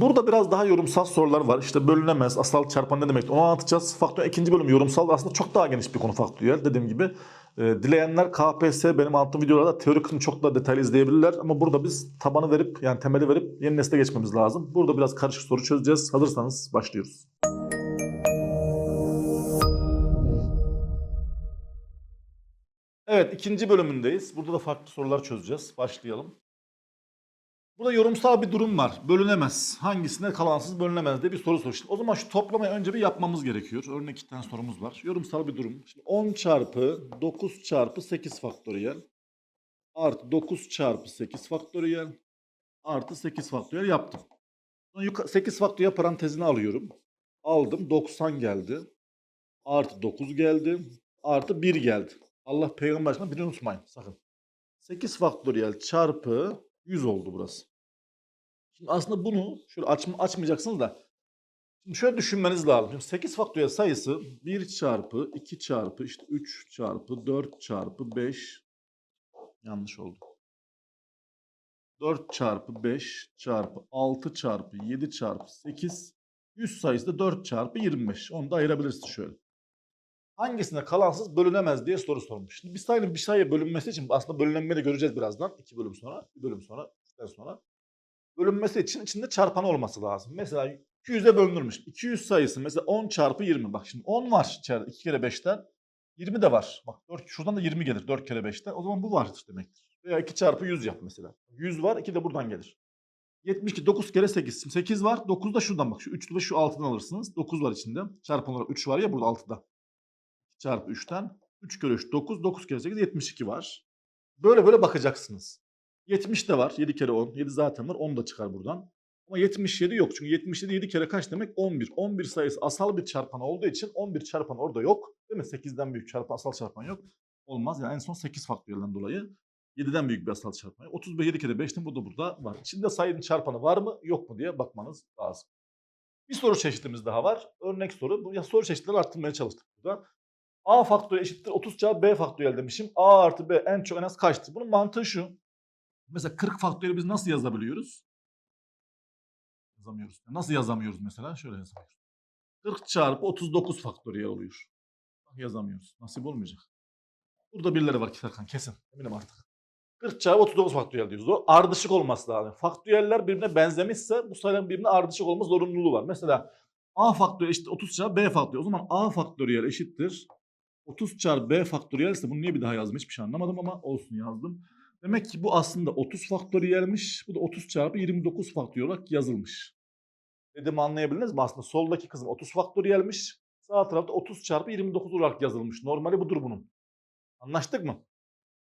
Burada biraz daha yorumsal sorular var. İşte bölünemez, asal çarpan ne demek onu anlatacağız. Faktöriyel ikinci bölüm yorumsal aslında çok daha geniş bir konu faktöriyel. Dediğim gibi e, dileyenler KPSS benim anlattığım videolarda teori kısmını çok daha detaylı izleyebilirler. Ama burada biz tabanı verip yani temeli verip yeni nesle geçmemiz lazım. Burada biraz karışık soru çözeceğiz. Hazırsanız başlıyoruz. Evet ikinci bölümündeyiz. Burada da farklı sorular çözeceğiz. Başlayalım. Burada yorumsal bir durum var. Bölünemez. Hangisine kalansız bölünemez diye bir soru sor. Şimdi o zaman şu toplamayı önce bir yapmamız gerekiyor. Örnek iki tane sorumuz var. Yorumsal bir durum. Şimdi 10 çarpı 9 çarpı 8 faktöriyel artı 9 çarpı 8 faktöriyel artı 8 faktöriyel yaptım. Sonra yuka- 8 faktöriyel parantezine alıyorum. Aldım 90 geldi. Artı 9 geldi. Artı 1 geldi. Allah peygamber aşkına birini unutmayın sakın. 8 faktöriyel çarpı 100 oldu burası. Şimdi aslında bunu şöyle açma, açmayacaksınız da şimdi şöyle düşünmeniz lazım. Şimdi 8 faktöriyel sayısı 1 çarpı 2 çarpı işte 3 çarpı 4 çarpı 5 yanlış oldu. 4 çarpı 5 çarpı 6 çarpı 7 çarpı 8 100 sayısı da 4 çarpı 25. Onu da ayırabilirsiniz şöyle. Hangisine kalansız bölünemez diye soru sormuş. Şimdi bir sayının bir sayıya bölünmesi için aslında bölünmeyi de göreceğiz birazdan. iki bölüm sonra, bir bölüm sonra, üçten sonra. Bölünmesi için içinde çarpanı olması lazım. Mesela 200'e bölünürmüş. 200 sayısı mesela 10 çarpı 20. Bak şimdi 10 var içeride 2 kere 5'ten. 20 de var. Bak 4, şuradan da 20 gelir 4 kere 5'ten. O zaman bu vardır demektir. Veya 2 çarpı 100 yap mesela. 100 var 2 de buradan gelir. 72 9 kere 8. Şimdi 8 var 9 da şuradan bak. Şu 3'lü ve şu 6'dan alırsınız. 9 var içinde. Çarpan olarak 3 var ya burada 6'da. Çarpı 3'ten 3 kere 3 9. 9 kere 8 72 var. Böyle böyle bakacaksınız. 70 de var. 7 kere 10. 7 zaten var. 10 da çıkar buradan. Ama 77 yok. Çünkü 77 7 kere kaç demek? 11. 11 sayısı asal bir çarpan olduğu için 11 çarpan orada yok. Değil mi? 8'den büyük çarpan asal çarpan yok. Olmaz. Yani en son 8 faktöriyelden dolayı 7'den büyük bir asal çarpan yok. 35 7 kere 5'ten bu da burada var. İçinde sayının çarpanı var mı yok mu diye bakmanız lazım. Bir soru çeşitimiz daha var. Örnek soru. Bu ya soru çeşitleri arttırmaya çalıştık burada. A faktöriyel eşittir 30 çarpı B faktöriyel demişim. A artı B en çok en az kaçtır? Bunun mantığı şu. Mesela 40 faktöriyeli biz nasıl yazabiliyoruz? Yazamıyoruz. Nasıl yazamıyoruz mesela? Şöyle yazamıyoruz. 40 çarpı 39 faktöriyel oluyor. Yazamıyoruz. Nasip olmayacak. Burada birileri var Serkan kesin. Eminim artık. 40 çarpı 39 faktöriyel diyoruz. O ardışık olması lazım. Faktöriyeller birbirine benzemişse bu sayıların birbirine ardışık olma zorunluluğu var. Mesela A faktöriyel eşittir 30 çarpı B faktöriyel. O zaman A faktöriyel eşittir 30 çarpı B faktöriyel ise bunu niye bir daha yazdım hiçbir şey anlamadım ama olsun yazdım. Demek ki bu aslında 30 faktöriyelmiş. Bu da 30 çarpı 29 faktöriyel olarak yazılmış. Dediğimi anlayabildiniz mi? Aslında soldaki kısım 30 faktöriyelmiş. Sağ tarafta 30 çarpı 29 olarak yazılmış. Normali budur bunun. Anlaştık mı?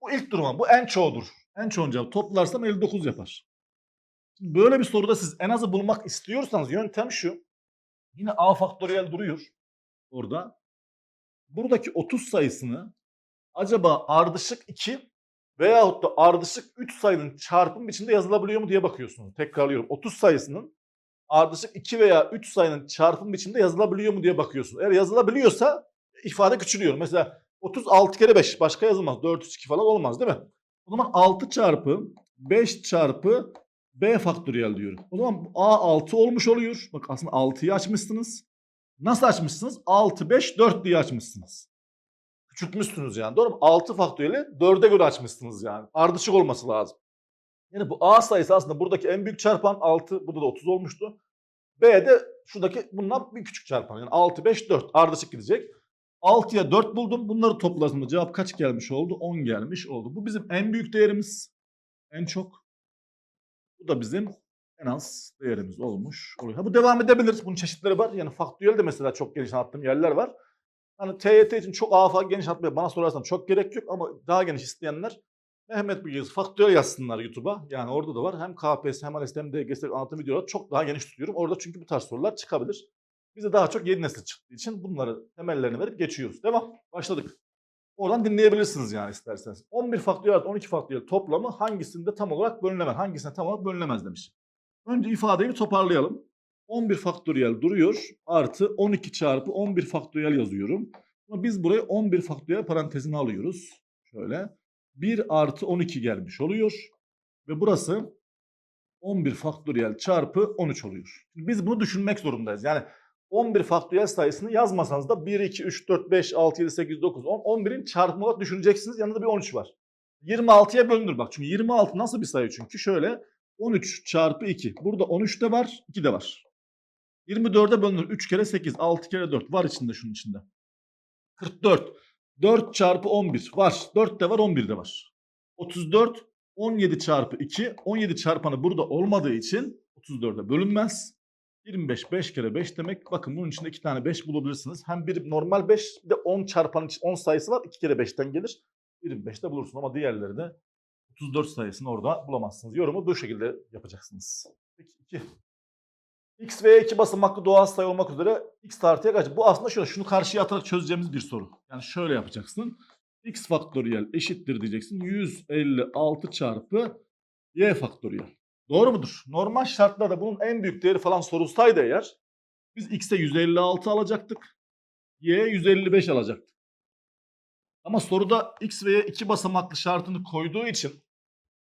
Bu ilk durum. Bu en çoğudur. En çoğun cevabı toplarsam 59 yapar. Şimdi böyle bir soruda siz en azı bulmak istiyorsanız yöntem şu. Yine A faktöriyel duruyor orada. Buradaki 30 sayısını acaba ardışık 2 veyahut da ardışık 3 sayının çarpım biçimde yazılabiliyor mu diye bakıyorsunuz. Tekrarlıyorum. 30 sayısının ardışık 2 veya 3 sayının çarpım biçimde yazılabiliyor mu diye bakıyorsunuz. Eğer yazılabiliyorsa ifade küçülüyor. Mesela 36 kere 5 başka yazılmaz. 4 3 2 falan olmaz değil mi? O zaman 6 çarpı 5 çarpı B faktöriyel diyorum. O zaman A 6 olmuş oluyor. Bak aslında 6'yı açmışsınız. Nasıl açmışsınız? 6, 5, 4 diye açmışsınız. Küçültmüşsünüz yani. Doğru mu? 6 faktöriyeli 4'e göre açmışsınız yani. Ardışık olması lazım. Yani bu A sayısı aslında buradaki en büyük çarpan 6. Burada da 30 olmuştu. B de şuradaki bundan bir küçük çarpan. Yani 6, 5, 4 ardışık gidecek. 6'ya 4 buldum. Bunları topladığımda cevap kaç gelmiş oldu? 10 gelmiş oldu. Bu bizim en büyük değerimiz. En çok. Bu da bizim en az değerimiz olmuş oluyor. Ha, bu devam edebilir. Bunun çeşitleri var. Yani faktöriyel de mesela çok geniş anlattığım yerler var. Hani TYT için çok AFA geniş anlatmaya bana sorarsan çok gerek yok ama daha geniş isteyenler Mehmet Bilginiz faktöriyel yazsınlar YouTube'a. Yani orada da var. Hem KPSS hem ALES hem DGS anlatım videoları çok daha geniş tutuyorum. Orada çünkü bu tarz sorular çıkabilir. Bize daha çok yeni nesil çıktığı için bunları temellerini verip geçiyoruz. Devam. Başladık. Oradan dinleyebilirsiniz yani isterseniz. 11 faktöriyel artı 12 faktöriyel toplamı hangisinde tam olarak bölünemez, hangisinde tam olarak bölünemez demiş. Önce ifadeyi bir toparlayalım. 11 faktöriyel duruyor. Artı 12 çarpı 11 faktöriyel yazıyorum. Ama biz buraya 11 faktöriyel parantezine alıyoruz. Şöyle. 1 artı 12 gelmiş oluyor. Ve burası 11 faktöriyel çarpı 13 oluyor. Biz bunu düşünmek zorundayız. Yani 11 faktöriyel sayısını yazmasanız da 1, 2, 3, 4, 5, 6, 7, 8, 9, 10, 11'in çarpımı olarak düşüneceksiniz. Yanında bir 13 var. 26'ya bölünür bak. Çünkü 26 nasıl bir sayı çünkü? Şöyle 13 çarpı 2. Burada 13 de var, 2 de var. 24'e bölünür. 3 kere 8, 6 kere 4 var içinde şunun içinde. 44. 4 çarpı 11 var. 4 de var 11 de var. 34 17 çarpı 2. 17 çarpanı burada olmadığı için 34'e bölünmez. 25 5 kere 5 demek. Bakın bunun içinde 2 tane 5 bulabilirsiniz. Hem bir normal 5 bir de 10 çarpanın için 10 sayısı var. 2 kere 5'ten gelir. 25'te bulursun ama diğerleri de 34 sayısını orada bulamazsınız. Yorumu bu şekilde yapacaksınız. Peki 2. X ve 2 basamaklı doğal sayı olmak üzere x tartıya kaç? Bu aslında şöyle şunu karşıya atarak çözeceğimiz bir soru. Yani şöyle yapacaksın. x faktöriyel eşittir diyeceksin. 156 çarpı y faktöriyel. Doğru mudur? Normal şartlarda bunun en büyük değeri falan sorulsaydı eğer biz x'e 156 alacaktık. y'ye 155 alacaktık. Ama soruda x ve y iki basamaklı şartını koyduğu için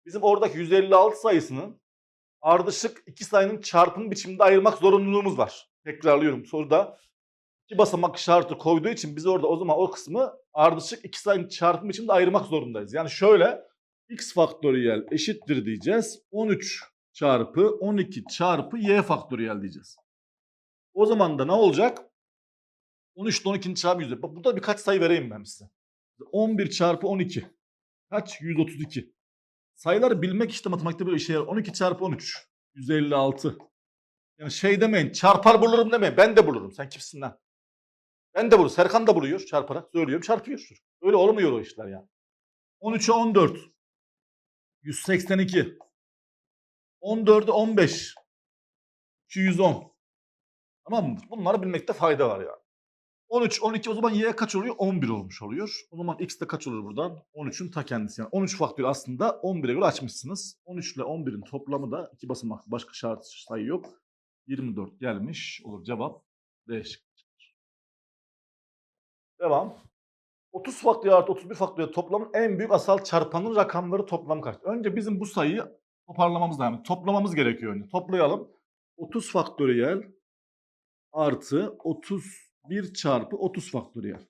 bizim oradaki 156 sayısını ardışık iki sayının çarpım biçiminde ayırmak zorunluluğumuz var. Tekrarlıyorum soruda iki basamak şartı koyduğu için biz orada o zaman o kısmı ardışık iki sayının çarpım biçiminde ayırmak zorundayız. Yani şöyle x faktöriyel eşittir diyeceğiz. 13 çarpı 12 çarpı y faktöriyel diyeceğiz. O zaman da ne olacak? 13 ile 12'nin çarpımı 100. Bak Burada birkaç sayı vereyim ben size. 11 çarpı 12. Kaç? 132. Sayıları bilmek işte matematikte böyle işe yarar. 12 çarpı 13. 156. Yani şey demeyin çarpar bulurum demeyin. Ben de bulurum. Sen kimsin lan? Ben de bulurum. Serkan da buluyor çarparak. Söylüyorum çarpıyor. Öyle olmuyor o işler yani. 13'e 14. 182. 14'e 15. 210. Tamam mı? Bunları bilmekte fayda var yani. 13, 12 o zaman y kaç oluyor? 11 olmuş oluyor. O zaman x de kaç olur buradan? 13'ün ta kendisi. Yani 13 faktörü aslında 11'e göre açmışsınız. 13 ile 11'in toplamı da iki basamak başka şart sayı yok. 24 gelmiş olur cevap D şıkkıdır. Devam. 30 faktöriyel artı 31 faktöriyel toplamın en büyük asal çarpanın rakamları toplam kaç? Önce bizim bu sayıyı toparlamamız lazım. Toplamamız gerekiyor önce. Toplayalım. 30 faktöriyel artı 31 çarpı 30 faktöriyel.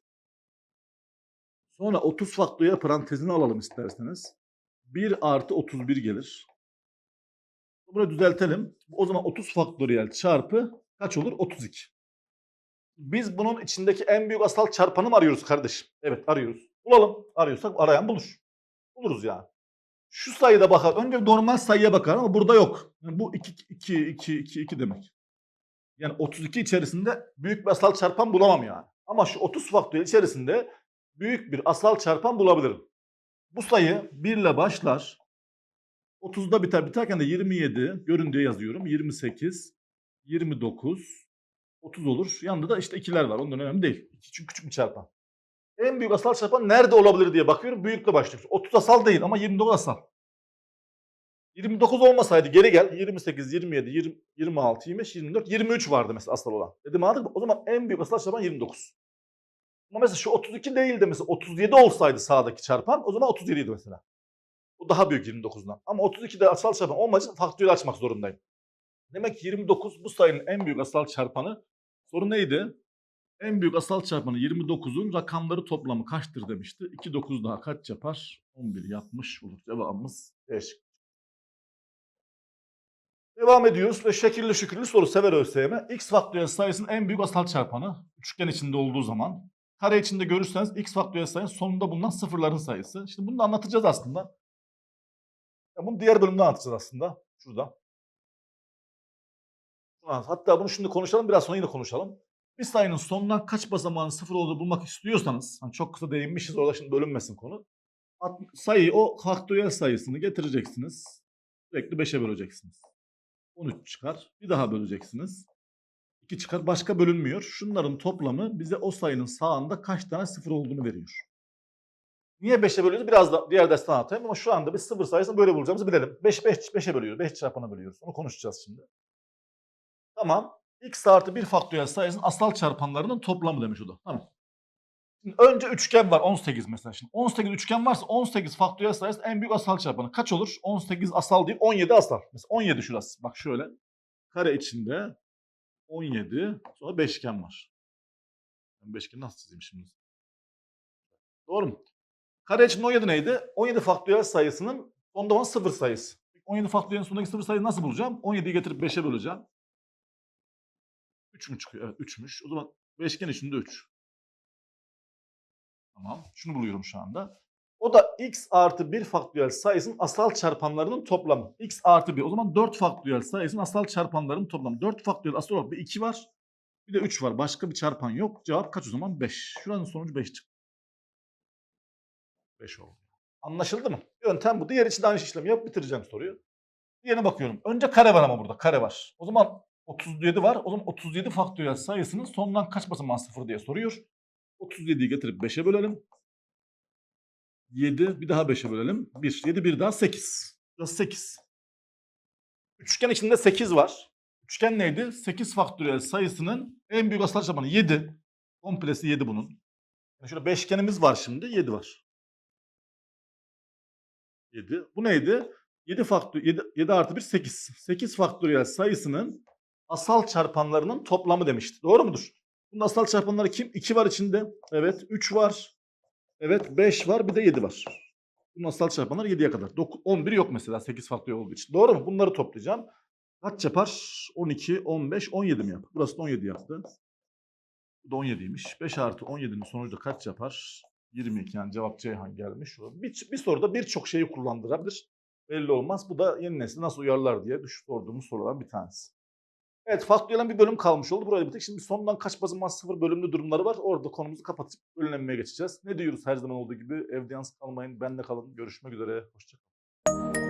Sonra 30 faktöriyel parantezini alalım isterseniz. 1 artı 31 gelir. Bunu düzeltelim. O zaman 30 faktöriyel çarpı kaç olur? 32. Biz bunun içindeki en büyük asal çarpanı mı arıyoruz kardeşim? Evet arıyoruz. Bulalım. Arıyorsak arayan bulur. Buluruz yani. Şu sayıda bakar. Önce normal sayıya bakar ama burada yok. Yani bu 2, 2, 2, 2, 2 demek. Yani 32 içerisinde büyük bir asal çarpan bulamam yani. Ama şu 30 faktöriyel içerisinde büyük bir asal çarpan bulabilirim. Bu sayı 1 ile başlar. 30'da biter. Biterken de 27 göründüğü yazıyorum. 28, 29, 30 olur. Yanında da işte ikiler var. Ondan önemli değil. İki çünkü küçük bir çarpan. En büyük asal çarpan nerede olabilir diye bakıyorum. Büyükle başlıyoruz. 30 asal değil ama 29 asal. 29 olmasaydı geri gel. 28, 27, 20, 26, 25, 24, 23 vardı mesela asal olan. Dedim mı? O zaman en büyük asal çarpan 29. Ama mesela şu 32 değil de mesela 37 olsaydı sağdaki çarpan o zaman 37 idi mesela. Bu daha büyük 29'dan. Ama 32'de asal çarpan olmadığı için faktöriyel açmak zorundayım. Demek ki 29 bu sayının en büyük asal çarpanı. Soru neydi? En büyük asal çarpanı 29'un rakamları toplamı kaçtır demişti. 2 9 daha kaç yapar? 11 yapmış olur. Cevabımız D şıkkı. Devam ediyoruz ve şekilli şükürlü soru sever ÖSYM. X faktöriyel sayısının en büyük asal çarpanı üçgen içinde olduğu zaman kare içinde görürseniz x faktöriyel sayının sonunda bulunan sıfırların sayısı. İşte bunu da anlatacağız aslında. Ya bunu diğer bölümde anlatacağız aslında. Şurada. Hatta bunu şimdi konuşalım biraz sonra yine konuşalım. Bir sayının sonundan kaç basamağın sıfır olduğunu bulmak istiyorsanız, hani çok kısa değinmişiz orada şimdi bölünmesin konu. Sayıyı o faktöriyel sayısını getireceksiniz. Sürekli 5'e böleceksiniz. 13 çıkar. Bir daha böleceksiniz. 2 çıkar. Başka bölünmüyor. Şunların toplamı bize o sayının sağında kaç tane sıfır olduğunu veriyor. Niye 5'e bölüyoruz? Biraz da diğer dersten anlatayım ama şu anda biz sıfır sayısını böyle bulacağımızı bilelim. 5 5 5'e bölüyoruz. 5 çarpana bölüyoruz. Onu konuşacağız şimdi. Tamam. X artı bir faktöriyel sayısının asal çarpanlarının toplamı demiş o da. Tamam. Şimdi önce üçgen var 18 mesela şimdi. 18 üçgen varsa 18 faktöriyel sayısı en büyük asal çarpanı. Kaç olur? 18 asal değil 17 asal. Mesela 17 şurası. Bak şöyle. Kare içinde 17 sonra beşgen var. Ben beşgeni nasıl çizeyim şimdi? Doğru mu? Kare içinde 17 neydi? 17 faktöriyel sayısının sonda olan sıfır sayısı. 17 faktöriyelin sonundaki sıfır sayıyı nasıl bulacağım? 17'yi getirip 5'e böleceğim. 3 mü çıkıyor? Evet 3'müş. O zaman beşgen içinde 3. Tamam. Şunu buluyorum şu anda. O da x artı 1 faktöriyel sayısının asal çarpanlarının toplamı. x artı 1. O zaman 4 faktöriyel sayısının asal çarpanlarının toplamı. 4 faktöriyel asal olarak bir 2 var. Bir de 3 var. Başka bir çarpan yok. Cevap kaç o zaman? 5. Şuranın sonucu 5 çıktı. 5 oldu. Anlaşıldı mı? Yöntem bu. Diğer için de aynı işlemi yap bitireceğim soruyu. Diğerine bakıyorum. Önce kare var ama burada. Kare var. O zaman 37 var. O zaman 37 faktöriyel sayısının sonundan kaç basamağı sıfır diye soruyor. 37'yi getirip 5'e bölelim. 7 bir daha 5'e bölelim. 1. 7 bir daha 8. Burası 8. Üçgen içinde 8 var. Üçgen neydi? 8 faktöriyel sayısının en büyük asal çarpanı 7. Komplesi 7 bunun. Yani şurada beşgenimiz var şimdi. 7 var. 7. Bu neydi? 7 faktör 7, 7 artı 1 8. 8 faktöriyel sayısının asal çarpanlarının toplamı demişti. Doğru mudur? Bunun asal çarpanları kim? 2 var içinde. Evet. 3 var. Evet. 5 var. Bir de 7 var. Bunun asal çarpanları 7'ye kadar. 9, 11 yok mesela 8 faktöriyel olduğu için. Doğru mu? Bunları toplayacağım. Kaç yapar? 12, 15, 17 mi yapar? Burası da 17 yaptı. Bu da 17'ymiş. 5 artı 17'nin sonucu da kaç yapar? 22 yani cevap Ceyhan gelmiş. Bir, bir soruda birçok şeyi kullandırabilir. Belli olmaz. Bu da yeni nesli nasıl uyarlar diye sorduğumuz sorulardan bir tanesi. Evet faktöriyelden bir bölüm kalmış oldu. Burayı bitirdik. Şimdi sondan kaç basamak sıfır bölümlü durumları var. Orada konumuzu kapatıp bölümlenmeye geçeceğiz. Ne diyoruz her zaman olduğu gibi? Evde yalnız kalmayın. Benle kalın. Görüşmek üzere. Hoşçakalın.